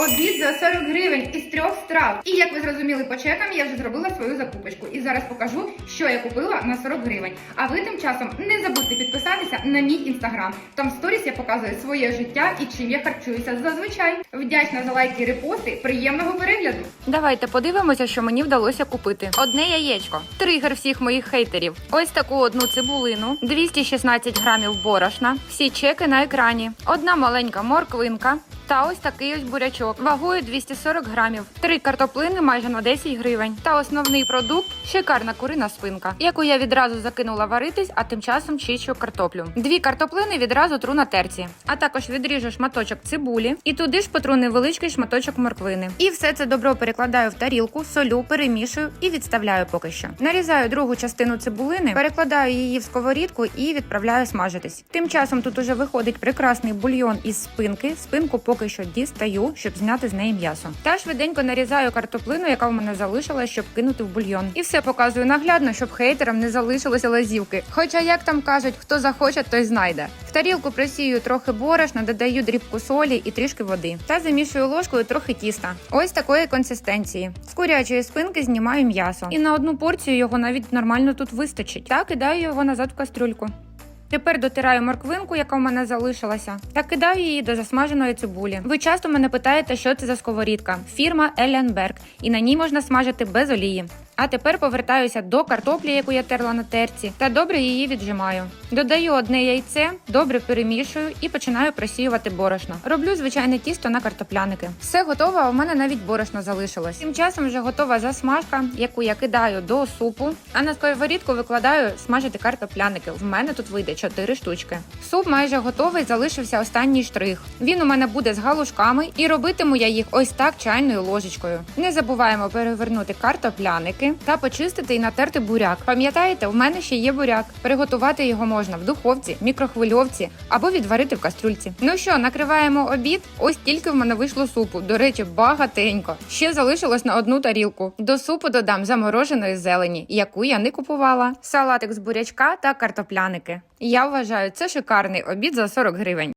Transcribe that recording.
Обід за 40 гривень із трьох страв. І як ви зрозуміли по чекам, я вже зробила свою закупочку. І зараз покажу, що я купила на 40 гривень. А ви тим часом не забудьте підписатися на мій інстаграм. Там в сторіс я показую своє життя і чим я харчуюся зазвичай. Вдячна за лайки і репости. Приємного перегляду! Давайте подивимося, що мені вдалося купити. Одне яєчко, тригер всіх моїх хейтерів. Ось таку одну цибулину, 216 грамів борошна, всі чеки на екрані, одна маленька морквинка. Та ось такий ось бурячок вагою 240 грамів, три картоплини майже на 10 гривень. Та основний продукт шикарна курина спинка, яку я відразу закинула варитись, а тим часом чищу картоплю. Дві картоплини відразу тру на терці, а також відріжу шматочок цибулі і туди ж потру невеличкий шматочок морквини. І все це добро перекладаю в тарілку, солю, перемішую і відставляю поки що. Нарізаю другу частину цибулини, перекладаю її в сковорідку і відправляю смажитись. Тим часом тут уже виходить прекрасний бульйон із спинки. Спинку поки що дістаю, щоб зняти з неї м'ясо. Та швиденько нарізаю картоплину, яка в мене залишилась, щоб кинути в бульйон. І все показую наглядно, щоб хейтерам не залишилося лазівки. Хоча, як там кажуть, хто захоче, той знайде. В тарілку просію трохи борошна, додаю дрібку солі і трішки води. Та замішую ложкою трохи тіста. Ось такої консистенції. З курячої спинки знімаю м'ясо. І на одну порцію його навіть нормально тут вистачить. Та кидаю його назад в кастрюльку. Тепер дотираю морквинку, яка в мене залишилася, та кидаю її до засмаженої цибулі. Ви часто мене питаєте, що це за сковорідка. Фірма Елленберг, і на ній можна смажити без олії. А тепер повертаюся до картоплі, яку я терла на терці, та добре її віджимаю. Додаю одне яйце, добре перемішую і починаю просіювати борошно. Роблю звичайне тісто на картопляники. Все готово, у мене навіть борошно залишилось. Тим часом вже готова засмажка, яку я кидаю до супу. А на сковорідку викладаю смажити картопляники. В мене тут вийде 4 штучки. Суп майже готовий, залишився останній штрих. Він у мене буде з галушками, і робитиму я їх ось так чайною ложечкою. Не забуваємо перевернути картопляники та почистити і натерти буряк. Пам'ятаєте, у мене ще є буряк. Приготувати його можна в духовці, мікрохвильовці або відварити в кастрюльці. Ну що, накриваємо обід? Ось тільки в мене вийшло супу. До речі, багатенько. Ще залишилось на одну тарілку. До супу додам замороженої зелені, яку я не купувала. Салатик з бурячка та картопляники. Я вважаю, це шикарний обід за 40 гривень.